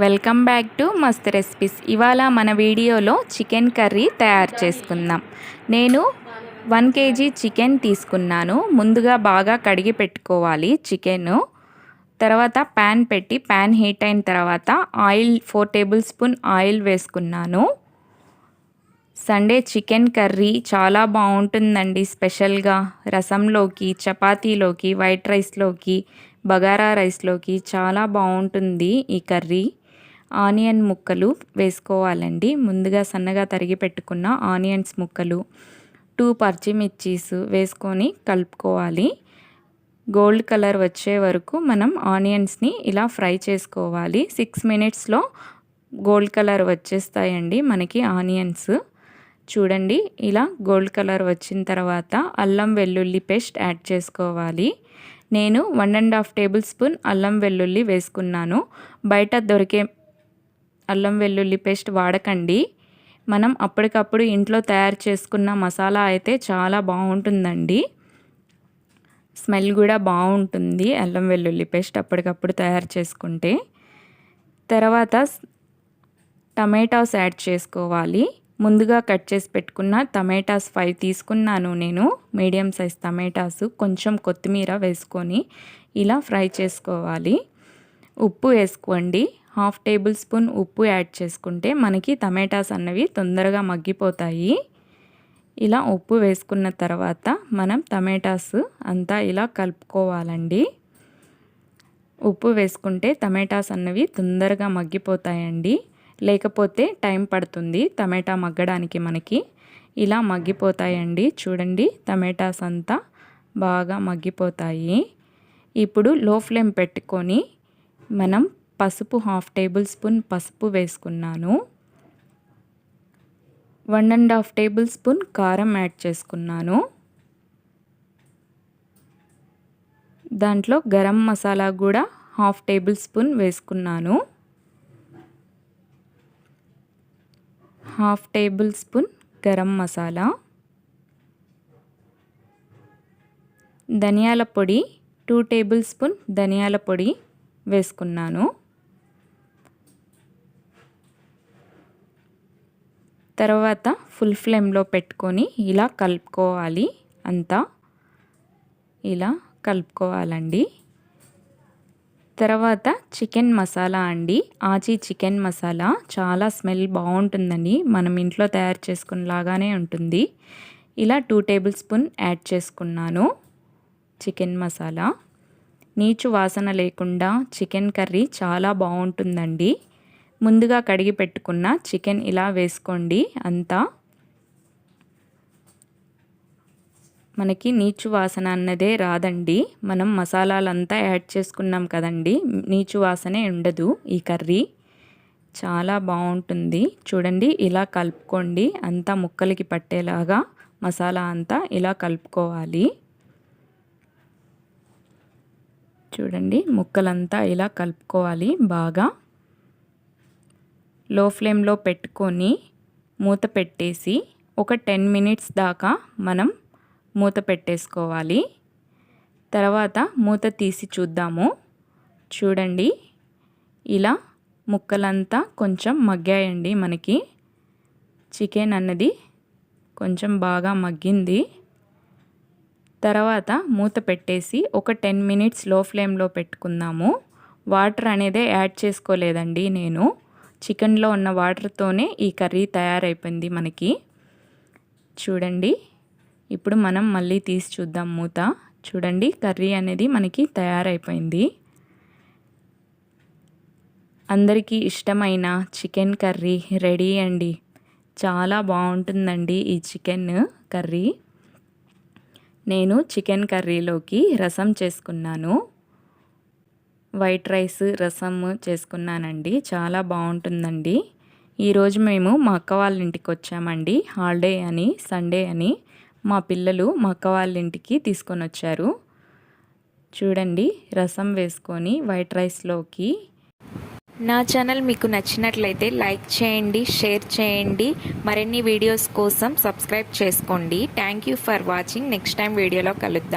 Welcome back to Mast recipes. ఇవాళ మన వీడియోలో చికెన్ కర్రీ తయారు చేసుకుందాం. నేను వన్ కేజీ చికెన్ తీసుకున్నాను. ముందుగా బాగా కడిగి పెట్టుకోవాలి చికెన్. తర్వాత ప్యాన్ పెట్టి ప్యాన్ హీట్ అయిన తర్వాత oil four table spoon oil వేసుకున్నాను. సండే చికెన్ కర్రీ చాలా బాగుంటుందండి స్పెషల్గా. రసంలోకి చపాతీలోకి వైట్ రైస్లోకి బగారా రైస్లోకి చాలా బాగుంటుంది ఈ కర్రీ. ఆనియన్ ముక్కలు వేసుకోవాలండి. ముందుగా సన్నగా తరిగి పెట్టుకున్న ఆనియన్స్ ముక్కలు టూ పచ్చిమిర్చీస్ వేసుకొని కలుపుకోవాలి. గోల్డ్ కలర్ వచ్చే వరకు మనం ఆనియన్స్ని ఇలా ఫ్రై చేసుకోవాలి. సిక్స్ మినిట్స్లో గోల్డ్ కలర్ వచ్చేస్తాయండి మనకి ఆనియన్స్. చూడండి ఇలా గోల్డ్ కలర్ వచ్చిన తర్వాత అల్లం వెల్లుల్లి పేస్ట్ యాడ్ చేసుకోవాలి. నేను one and half table spoon అల్లం వెల్లుల్లి వేసుకున్నాను. బయట దొరికే అల్లం వెల్లుల్లి పేస్ట్ వాడకండి. మనం అప్పటికప్పుడు ఇంట్లో తయారు చేసుకున్న మసాలా అయితే చాలా బాగుంటుందండి. స్మెల్ కూడా బాగుంటుంది అల్లం వెల్లుల్లి పేస్ట్ అప్పటికప్పుడు తయారు చేసుకుంటే. తర్వాత టమాటాస్ యాడ్ చేసుకోవాలి. ముందుగా కట్ చేసి పెట్టుకున్న టమాటాస్ ఫైవ్ తీసుకున్నాను నేను. మీడియం సైజ్ టమాటాస్ కొంచెం కొత్తిమీర వేసుకొని ఇలా ఫ్రై చేసుకోవాలి. ఉప్పు వేసుకోండి. హాఫ్ టేబుల్ స్పూన్ ఉప్పు యాడ్ చేసుకుంటే మనకి టమాటాస్ అన్నవి తొందరగా మగ్గిపోతాయి. ఇలా ఉప్పు వేసుకున్న తర్వాత మనం టమాటాస్ అంతా ఇలా కలుపుకోవాలండి. ఉప్పు వేసుకుంటే టమాటాస్ అన్నవి తొందరగా మగ్గిపోతాయండి. లేకపోతే టైం పడుతుంది టమాటా మగ్గడానికి మనకి. ఇలా మగ్గిపోతాయండి. చూడండి టమాటాస్ అంతా బాగా మగ్గిపోతాయి. ఇప్పుడు లో ఫ్లేమ్ పెట్టుకొని మనం పసుపు హాఫ్ టేబుల్ స్పూన్ పసుపు వేసుకున్నాను. One and half table spoon కారం యాడ్ చేసుకున్నాను. దాంట్లో గరం మసాలా కూడా హాఫ్ టేబుల్ స్పూన్ వేసుకున్నాను. Half tablespoon garam masala. ధనియాల పొడి టూ టేబుల్ స్పూన్ ధనియాల పొడి వేసుకున్నాను. తర్వాత ఫుల్ ఫ్లేమ్లో పెట్టుకొని ఇలా కలుపుకోవాలి. అంతా ఇలా కలుపుకోవాలండి. తర్వాత చికెన్ మసాలా అండి. ఆచి చికెన్ మసాలా చాలా స్మెల్ బాగుంటుందండి. మనం ఇంట్లో తయారు చేసుకునేలాగానే ఉంటుంది. ఇలా టూ టేబుల్ స్పూన్ యాడ్ చేసుకున్నాను. చికెన్ మసాలా. నీచు వాసన లేకుండా చికెన్ కర్రీ చాలా బాగుంటుందండి. ముందుగా కడిగి పెట్టుకున్న చికెన్ ఇలా వేసుకోండి అంతా. మనకి నీచు వాసన అన్నదే రాదండి. మనం మసాలాలంతా యాడ్ చేసుకున్నాం కదండి. నీచు వాసనే ఉండదు ఈ కర్రీ. చాలా బాగుంటుంది. చూడండి ఇలా కలుపుకోండి. అంతా ముక్కలకి పట్టేలాగా మసాలా అంతా ఇలా కలుపుకోవాలి. చూడండి ముక్కలంతా ఇలా కలుపుకోవాలి బాగా. లో ఫ్లేమ్లో పెట్టుకొని మూత పెట్టేసి ఒక టెన్ మినిట్స్ దాకా మనం మూత పెట్టేసుకోవాలి. తర్వాత మూత తీసి చూద్దాము. చూడండి ఇలా ముక్కలంతా కొంచెం మగ్గాయండి మనకి. చికెన్ అన్నది కొంచెం బాగా మగ్గింది. తర్వాత మూత పెట్టేసి ఒక టెన్ మినిట్స్లో ఫ్లేమ్లో పెట్టుకుందాము. వాటర్ అనేది యాడ్ చేసుకోలేదండి నేను. చికెన్లో ఉన్న వాటర్తోనే ఈ కర్రీ తయారైపోయింది మనకి. చూడండి. ఇప్పుడు మనం మళ్ళీ తీసి చూద్దాం మూత. చూడండి కర్రీ అనేది మనకి తయారైపోయింది. అందరికీ ఇష్టమైన చికెన్ కర్రీ రెడీ అండి. చాలా బాగుంటుందండి ఈ చికెన్ కర్రీ. నేను చికెన్ కర్రీలోకి రసం చేసుకున్నాను. వైట్ రైస్ రసం చేసుకున్నానండి. చాలా బాగుంటుందండి. ఈరోజు మేము మా అక్క వాళ్ళ ఇంటికి వచ్చామండి. హాలిడే అని సండే అని మా పిల్లలు మా అక్క వాళ్ళ ఇంటికి తీసుకొని వచ్చారు. చూడండి రసం వేసుకొని వైట్ రైస్లోకి. నా ఛానల్ మీకు నచ్చినట్లయితే లైక్ చేయండి షేర్ చేయండి. మరిన్ని వీడియోస్ కోసం సబ్స్క్రైబ్ చేసుకోండి. Thank you for watching. Next time వీడియోలో కలుద్దాం.